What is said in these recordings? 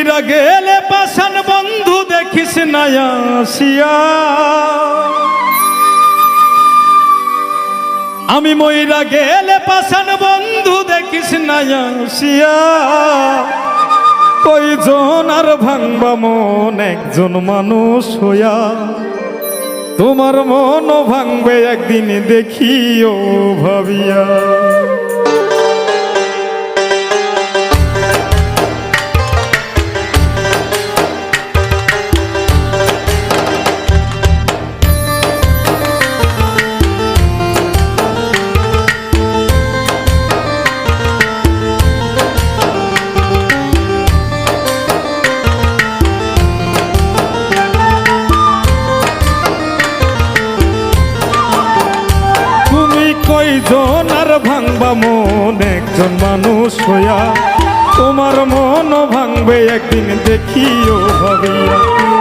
মইরা গেলে পাশান বন্ধু দেখিস না আসিয়া। আমি মইরা গেলে পাশান বন্ধু দেখিস না আসিয়া। কইজন আর ভাঙবা মন, একজন মানুষ হইয়া। তোমার মনও ভাঙবে একদিন দেখিও ভাবিয়া। কয়জন আর ভাঙবা মন? একজন মানুষ হইয়া তোমার মনও ভাঙবে, একদিন দেখিও ভাবিয়া।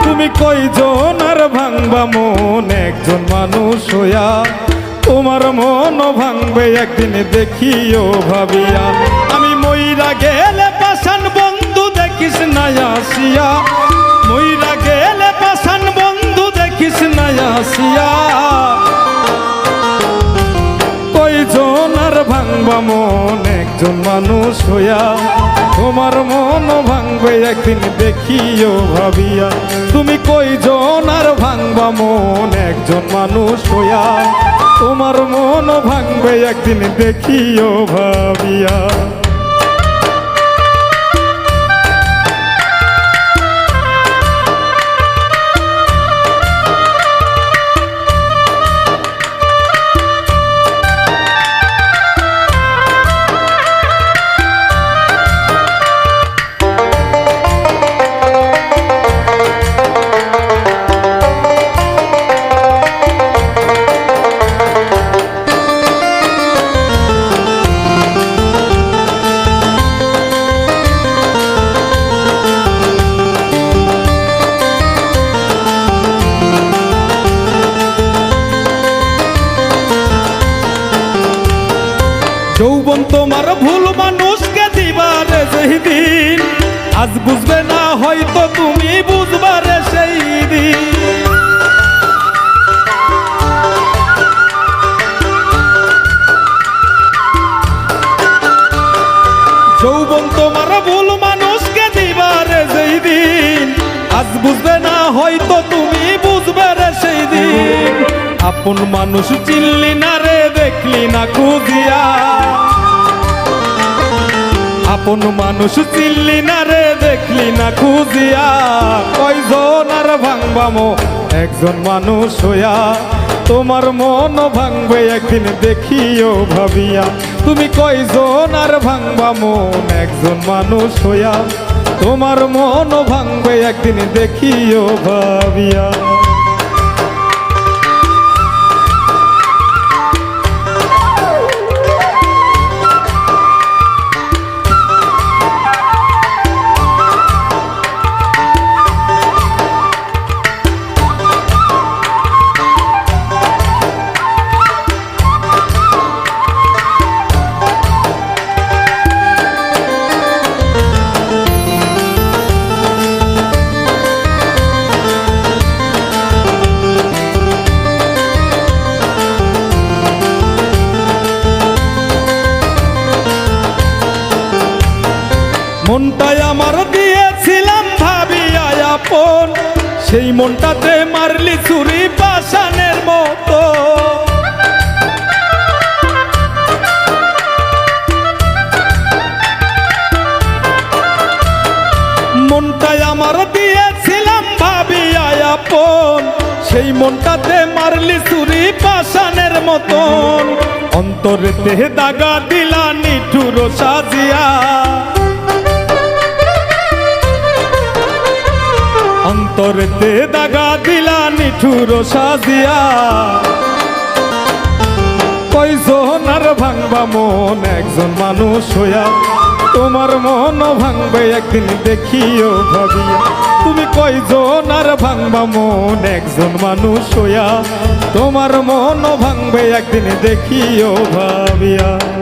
তুমি কয়জন আর ভাঙবা মন? একজন মানুষ হইয়া তোমার মনও ভাঙবে, একদিন দেখিও ভাবিয়া। আমি মইরা গেলে পাশান বন্ধু দেখিস না আসিয়া। ভাঙবা মন একজন মানুষ হইয়া, তোমার মন ভাঙবে একদিন দেখিও ভাবিয়া। তুমি কয়জন আর ভাঙবা মন একজন মানুষ হইয়া, তোমার মন ভাঙবে একদিন দেখিও ভাবিয়া। তোমার ভুল মানুষকে দিবারে সেই দিন, আজ বুঝবে না হয়তো তুমি বুঝবারে সেই দিন। যৌবন তোমার ভুল মানুষকে দিবারে সেই দিন, আজ বুঝবে না হয়তো তুমি বুঝবে রে সেই দিন। আপন মানুষ চিনলি না রে, দেখলি না খুঁজিয়া। আপন মানুষ চিনলি না রে, দেখলি না খুঁজিয়া। কয়জন আর ভাঙবামো? একজন মানুষ হইয়া। তোমার মন ভাঙবে একদিন, দেখিও ভাবিয়া। তুমি কয়জন আর ভাঙবা একজন মানুষ হইয়া। তোমার মন ভাঙবে একদিন, দেখিও ভাবিয়া। মনটাই আমার দিয়েছিলাম ভাবিয়া আপন সেই মনটাতে মারলি চুরি পাশানের মতো। মনটাই আমার দিয়েছিলাম ভাবিয়া আপন সেই মনটাতে মারলি চুরি পাশানের মতন। অন্তরেতে দাগা দিলা নিঠুর সাজিয়া। অন্তরেতে দাগা দিলা নিঠুর সাজিয়া। কয়জন আর ভাঙবা মন, একজন মানুষ হইয়া। তোমার মন ভাঙবে একদিন দেখিও ভাবিয়া। তুমি কয়জন আর ভাঙবা মন, একজন মানুষ হইয়া। তোমার মন ভাঙবে একদিন দেখিও ভাবিয়া।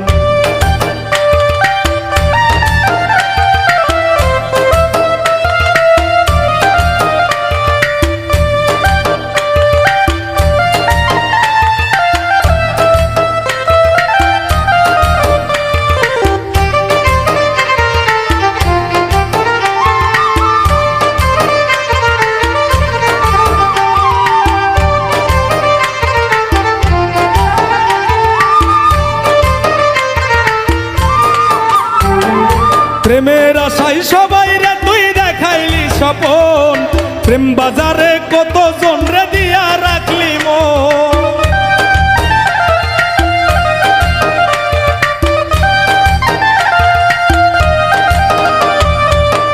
প্রেমের আশাই সবাই রে তুই দেখাইলি স্বপন। প্রেম বাজারে কত জন রে দিয়া রাখলি মন?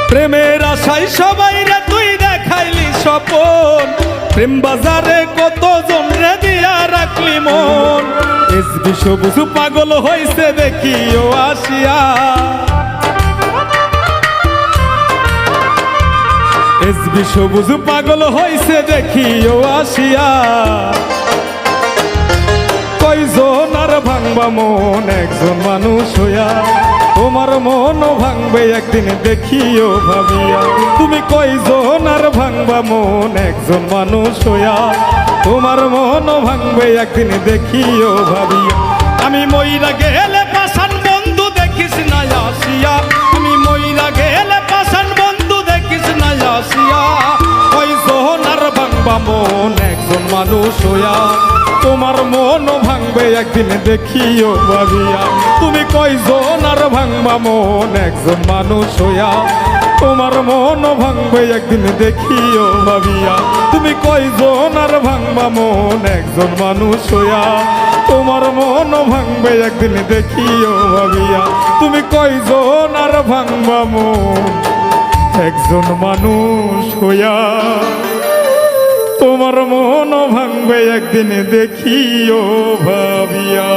প্রেমের আশাই সবাই রে তুই দেখাইলি স্বপন। প্রেম বাজারে কত জন রে দিয়া রাখলি মন? এসবি সবুজ পাগল হইছে দেখি ও আসিয়া। এসবি সবুজ পাগল দেখি ও আসিয়া। কয়জন আর ভাঙবা মন, একজন মানুষ হইয়া। তোমার মন ভাঙবে একদিন দেখিও ভাবিয়া। তুমি কয়জন আর ভাঙবা মন, একজন মানুষ হইয়া। তোমার মন ভাঙবে একদিন দেখিও ভাবিয়া। আমি মইরা গেলে পাশান আসিয়া কয়জন আর ভাঙবা মন একজন মানুষ হইয়া, তোমার মন ভাঙবে একদিন দেখিও ভাবিয়া তুমি কয়জন আর ভাঙবা মন একজন মানুষ হইয়া, তোমার মন ভাঙবে একদিন দেখিও ভাবিয়া তুমি কয়জন আর ভাঙবা মন একজন মানুষ হইয়া, তোমার মন ভাঙবে একদিন দেখিও ভাবিয়া তুমি কয়জন আর ভাঙবা মন একজন মানুষ হইয়া তোমার মন ভাঙবে একদিন দেখিও ভাবিয়া।